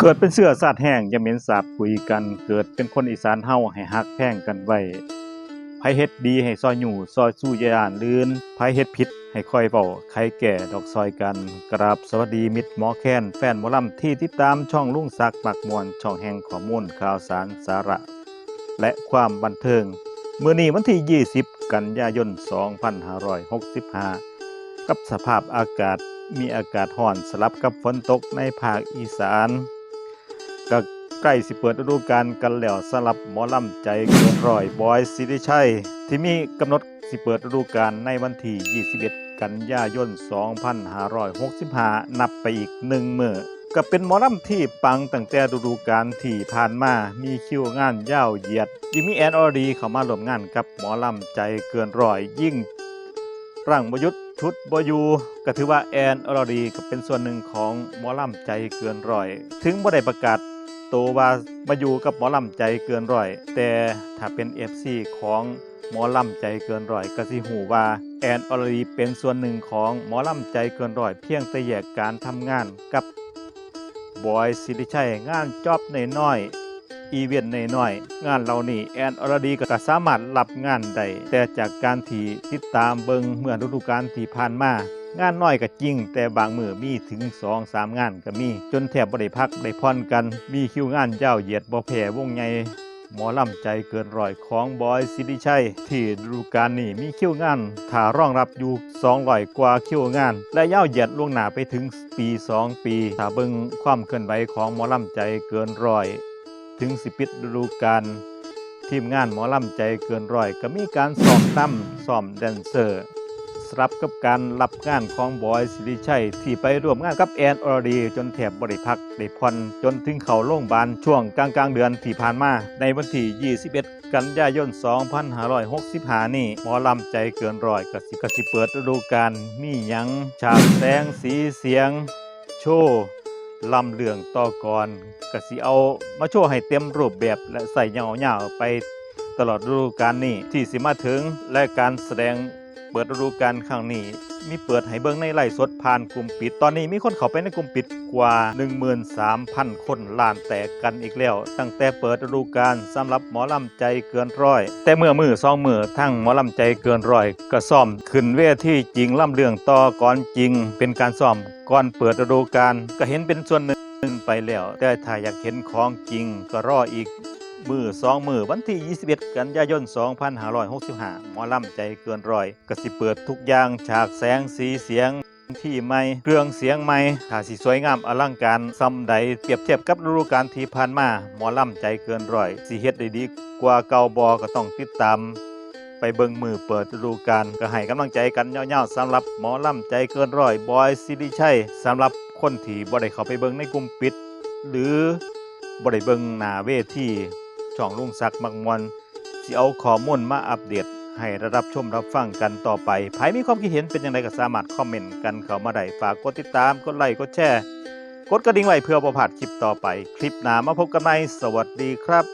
เกิดเป็นเสื้อสาดแห้งอย่าเหม็นสาบคุยกัน เกิดเป็นคนอีสานเฮาให้ฮักแพ่งกันไว้ไผเฮ็ดดีให้ซอยอยู่ซอยสู้ยาานลื่นไผเฮ็ดผิดให้คอยเว้าใครแก่ดอกซอยกัน กราบสวัสดีมิตรหมอแค้นแฟนหมอลำที่ติดตามช่องลุงศักดิ์ปักมวลช่องแห่งข้อมูลข่าวสารสาระ และความบันเทิงเมื้อนี้วันที่ 20 กันยายน 2565 กับสภาพอากาศมีอากาศร้อนสลับกับฝนตกในภาคอีสาน ก็ใกล้สิเปิดฤดูกาลกันแล้วสำหรับหมอลำใจเกินร้อยบอยสิริชัย ที่มีกำหนดสิเปิดฤดูกาลในวันที่ 21 กันยายน 2565 นับไปอีกหนึ่งมื้อก็เป็นหมอลำที่ปังตั้งแต่ฤดูกาลที่ผ่านมามีคิวงานยาวเหยียดยิ่งมีแอนอรดีเข้ามาร่วมงานกับหมอลำใจเกินร้อยยิ่งร่างบยุทธชุดบอยูก็ถือว่าแอนอรดีก็เป็นส่วนหนึ่งของหมอลำใจเกินร้อย ถึงบ่ได้ประกาศ ตัวว่ามาอยู่กับหมอลำใจเกินร้อย แต่ถ้าเป็น FC ของหมอลำใจเกินร้อยก็สิหูว่าแอนอรดีเป็นส่วนหนึ่งของหมอลำใจเกินร้อย เพียงแต่แยกการทำงานกับบอยสิริชัยงานจอบน้อยอีเวนต์น้อยงานเหล่านี้แอนอรดีก็สามารถรับงานได้แต่จากการที่ติดตามเบิงเมื่อฤดูกาลที่ผ่านมา งานน้อยก็จริง แต่บางมือมีถึง2 3งสามงานก็มี จนแทบบ่ได้พักได้ผ่อนกัน มีคิวงานยาเหยียดบ่แพ้วงใหญ่หมอลำใจเกินร้อยของบอยสิริชัย ที่ดูกาลนี้มีคิวงานถ่ารองรับอยู่200กว่าคิวงาน และยาเหยียดล่วงหน้าไปถึงปี 2 ปีถ้าเบิ่งความเคลื่อนไหวของหมอลำใจเกินร้อย ถึงสิปิดฤดูกาลทีมงานหมอลำใจเกินร้อย ก็มีการซ้อมตั้มซ้อมแดนเซอร์ สลับกับการรับงานของบอยสิริชัย ที่ไปร่วมงานกับแอนอรดี จนแถบบริพักได้ผ่อนจนถึงเขาโรงพยาบาลช่วงกลางกลางๆเดือนที่ผ่านมา ในวันที่ 21 กันยายน 2565 นี่หมอลำใจเกินร้อยกสิกสิเปิดฤดูกาลมีหยังฉากแสงสีเสียง โชว์ลำเรื่องต่อกรกสิเอามาโชว์ให้เต็มรูปแบบและใส่เหงาไปตลอดฤดูกาลนี้ที่สิมาถึงและการแสดง เปิดฤดูกาลครั้งนี้ มีเปิดให้เบิ่งในไลฟ์สดผ่านกลุ่มปิด ตอนนี้มีคนเข้าไปในกลุ่มปิดกว่า 13,000 คนล้านแตกกันอีกแล้ว ตั้งแต่เปิดฤดูกาลสำหรับหมอลำใจเกินร้อย แต่เมื่อมือสองมือทั้งหมอลำใจเกินร้อยก็ซ่อมขึ้นเวทีจริงล่ำเรื่องต่อก่อนจริง เป็นการซ่อมก่อนเปิดฤดูกาลก็เห็นเป็นส่วนหนึ่งไปแล้ว แต่ถ้าอยากเห็นของจริงก็รออีก มือสองมือวันที่ 21 กันยายน 2565 หมอลำใจเกินร้อยกสิเปิดทุกอย่างฉากแสงสีเสียงที่ใหม่เครื่องเสียงใหม่ถ้าสิสวยงามอลังการซ้ำใดเปรียบเทียบกับฤดูกาลที่ผ่านมาหมอลำใจเกินร้อยสิเฮ็ดได้ดีกว่าเก่าบอก็ต้องติดตาม ไปเบิ่งมือเปิดฤดูกาลก็ให้กำลังใจกันยาๆสำหรับหมอลำใจเกินร้อยบอยซิริชัยสำหรับคนที่บ่ได้เข้าไปเบิ่งในกลุ่มปิด หรือบ่ได้เบิ่งหน้าเวที ช่องลุงศักดิ์มังมวลสิเอาข้อมูลมาอัปเดตให้ระดับชมรับฟังกันต่อไปใครมีความคิดเห็นเป็นอย่างไรก็สามารถคอมเมนต์กันเข้ามาได้ฝากกดติดตามกดไลค์กดแชร์ กดกระดิ่งไว้เพื่อประพลาดคลิปต่อไป คลิปหน้ามาพบกันใหม่สวัสดีครับ